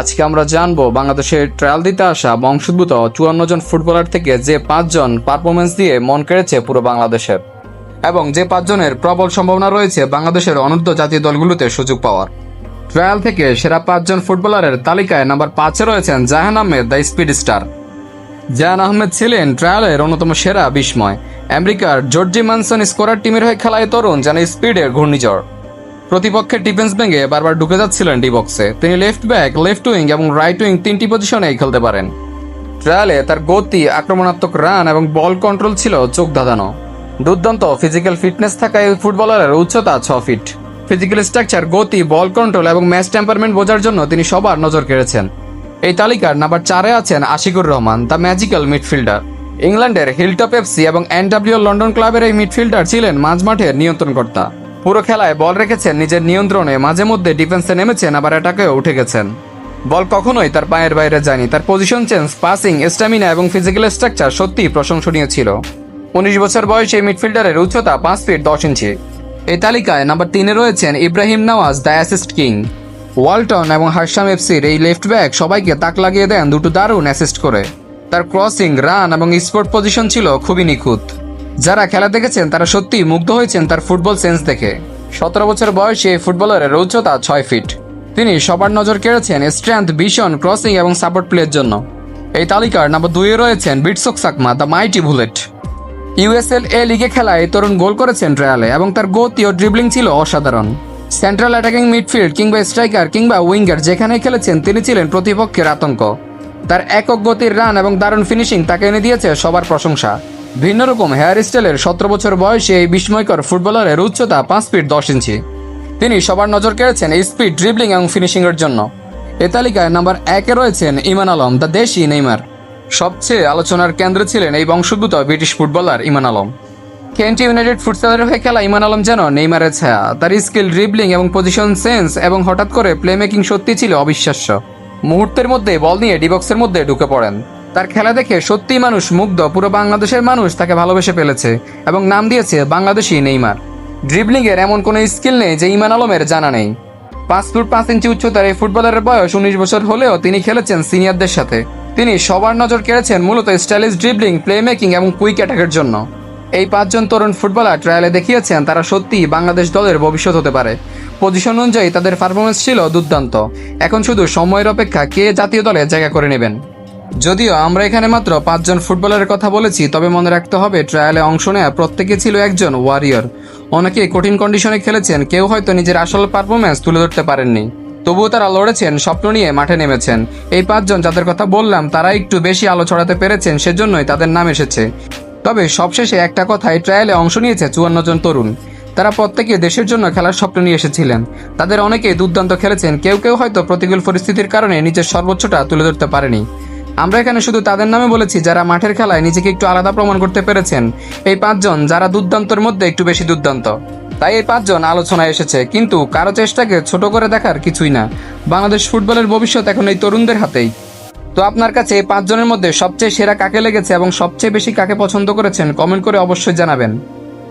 আজকে আমরা জানব বাংলাদেশের ট্রায়াল দিতে আসা বংশোদ্ভূত চুয়ান্ন জন ফুটবলার থেকে যে পাঁচজন পারফরমেন্স দিয়ে মন কেড়েছে পুরো বাংলাদেশের এবং যে পাঁচজনের প্রবল সম্ভাবনা রয়েছে বাংলাদেশের অনূর্ধ্ব জাতীয় দলগুলোতে সুযোগ পাওয়ার। ট্রায়াল থেকে সেরা পাঁচজন ফুটবলারের তালিকায় নাম্বার পাঁচে রয়েছেন Jahan Ahmed, the speed star. Jahan Ahmed ছিলেন ট্রায়ালের অন্যতম সেরা বিস্ময়। আমেরিকার জর্জি মানসন স্কোরার টিমের হয়ে খেলায় তরুণ, যেন স্পিডের ঘূর্ণিঝড়। প্রতিপক্ষের ডিফেন্স ভেঙে বারবার ঢুকে যাচ্ছিলেন ডি বক্সে তিনি লেফট ব্যাক লেফট উইং এবং রাইট উইং তিনটি পজিশনেই খেলতে পারেন। ট্রায়ালে তার গতি, আক্রমণাত্মক রান এবং বল কন্ট্রোল ছিল চোখ ধাঁধানো। দুর্দান্ত ফিজিক্যাল ফিটনেস থাকা এই ফুটবলারের উচ্চতা ছ ফিট ফিজিক্যাল স্ট্রাকচার গতি বল কন্ট্রোল এবং ম্যাচ টেম্পারমেন্ট বোঝার জন্য তিনি সবার নজর কেড়েছেন। এই তালিকার নাম্বার চারে আছেন Ashikur Rahman the magical midfielder ইংল্যান্ডের হিলটপ এফসি এবং এনডাব্লিউ লন্ডন ক্লাবের এই মিডফিল্ডার ছিলেন মাঝমাঠের নিয়ন্ত্রণকর্তা। পুরো খেলায় বল রেখেছেন নিজের নিয়ন্ত্রণে। মাঝে মধ্যে ডিফেন্সে নেমেছেন, আবার অ্যাটাকেও উঠে গেছেন। বল কখনোই তার পায়ের বাইরে যায়নি। তার পজিশন চেঞ্জ পাসিং স্ট্যামিনা এবং ফিজিক্যাল স্ট্রাকচার সত্যিই প্রশংসনীয় ছিল। উনিশ বছর বয়সে মিডফিল্ডারের উচ্চতা পাঁচ ফিট দশ ইঞ্চি এই তালিকায় নাম্বার তিনে রয়েছেন Ibrahim Nawaz the assist king Walton এবং হারসাম এফসির এই লেফট ব্যাক সবাইকে তাক লাগিয়ে দেন, দুটো দারুণ অ্যাসিস্ট করে। তার ক্রসিং রান এবং স্পোর্ট পজিশন ছিল খুবই নিখুঁত। যারা খেলা দেখেছেন, তারা সত্যিই মুগ্ধ হয়েছেন তার ফুটবল সেন্স দেখে। সতেরো বছর বয়সে ফুটবলারের উচ্চতা ছয় ফিট। তিনি সবার নজর কেড়েছেন স্ট্রেংথ ভিশন, ক্রসিং এবং সাপোর্ট প্লের জন্য। এই তালিকার নাম্বার দুইয়ে রয়েছেন বিটসক সাকমা, দ্য মাইটি বুলেট। ইউএসএল এ লিগে খেলায় তরুণ গোল করেছেন ট্রায়ালে এবং তার গতি ও ড্রিবলিং ছিল অসাধারণ। সেন্ট্রাল অ্যাটাকিং মিডফিল্ড কিংবা স্ট্রাইকার কিংবা উইঙ্গার যেখানে খেলেছেন, তিনি ছিলেন প্রতিপক্ষের আতঙ্ক। তার একক গতির রান এবং দারুণ ফিনিশিং তাকে এনে দিয়েছে সবার প্রশংসা। ভিন্ন রকম হেয়ার স্টাইলের সতেরো বছর বয়সে এই বিস্ময়কর ফুটবলারের উচ্চতা পাঁচ ফিট দশ ইঞ্চি। তিনি সবার নজর কেড়েছেন স্পিড ড্রিবলিং এবং ফিনিশিংয়ের জন্য। এ তালিকায় নাম্বার একে রয়েছেন ইমান আলম, দ্য দেশি নেইমার। সবচেয়ে আলোচনার কেন্দ্রে ছিলেন এই বংশোদ্ভূত British footballer Iman Alam. Kent United ফুটসালের হয়ে খেলা ইমান আলম যেন নেইমারের ছায়া। তার স্কিল ড্রিবলিং এবং পজিশন সেন্স এবং হঠাৎ করে প্লে মেকিং সত্যি ছিল অবিশ্বাস্য। মুহূর্তের মধ্যে বল নিয়ে ডিবক্সের মধ্যে ঢুকে পড়েন। তার খেলা দেখে সত্যিই মানুষ মুগ্ধ। পুরো বাংলাদেশের মানুষ তাকে ভালোবেসে ফেলেছে এবং নাম দিয়েছে বাংলাদেশি নেইমার। ড্রিবলিং এর এমন কোনো স্কিল নেই যে ইমান আলমের জানা নেই। পাঁচ ফুট পাঁচ ইঞ্চি উচ্চতার এই ফুটবলারের বয়স উনিশ বছর হলেও তিনি খেলেছেন সিনিয়রদের সাথে। তিনি সবার নজর কেড়েছেন মূলত স্টাইলিশ ড্রিবলিং প্লে মেকিং এবং কুইক অ্যাটাকের জন্য। এই পাঁচজন তরুণ ফুটবলার ট্রায়ালে দেখিয়েছেন তারা সত্যিই বাংলাদেশ দলের ভবিষ্যৎ হতে পারে। পজিশন অনুযায়ী তাদের পারফরমেন্স ছিল দুর্দান্ত। এখন শুধু সময়ের অপেক্ষা কে জাতীয় দলে জায়গা করে নেবেন। যদিও আমরা এখানে মাত্র পাঁচজন ফুটবলারের কথা বলেছি, তবে মনে রাখতে হবে ট্রায়ালে অংশ নেওয়া প্রত্যেকে ছিল একজন ওয়ারিয়র। অনেকে কঠিন কন্ডিশনে খেলেছেন, কেউ হয়তো নিজের আসল পারফরমেন্স তুলে ধরতে পারেননি। তবুও তারা লড়েছেন, স্বপ্ন নিয়ে মাঠে নেমেছেন। এই পাঁচজন যাদের কথা বললাম, তারা একটু বেশি আলো ছড়াতে পেরেছেন, সেজন্যই তাদের নাম এসেছে। তবে সবশেষে একটা কথাই, ট্রায়ালে অংশ নিয়েছে চুয়ান্ন জন তরুণ। তারা প্রত্যেকে দেশের জন্য খেলার স্বপ্ন নিয়ে এসেছিলেন। তাদের অনেকেই দুর্দান্ত খেলেছেন, কেউ কেউ হয়তো প্রতিকূল পরিস্থিতির কারণে নিজের সর্বোচ্চটা তুলে ধরতে পারেনি। আমরা এখানে শুধু তাদের নামে বলেছি, যারা মাঠের খেলায় নিজেকে একটু আলাদা প্রমাণ করতে পেরেছেন। এই পাঁচজন যারা দুর্দান্তর মধ্যে একটু বেশি দুর্দান্ত। তাই এই পাঁচজন আলোচনায় এসেছে, কিন্তু কারও চেষ্টাকে ছোট করে দেখার কিছুই না। বাংলাদেশ ফুটবলের ভবিষ্যৎ এখন এই তরুণদের হাতেই। তো আপনার কাছে এই পাঁচজনের মধ্যে সবচেয়ে সেরা কাকে লেগেছে এবং সবচেয়ে বেশি কাকে পছন্দ করেছেন, কমেন্ট করে অবশ্যই জানাবেন।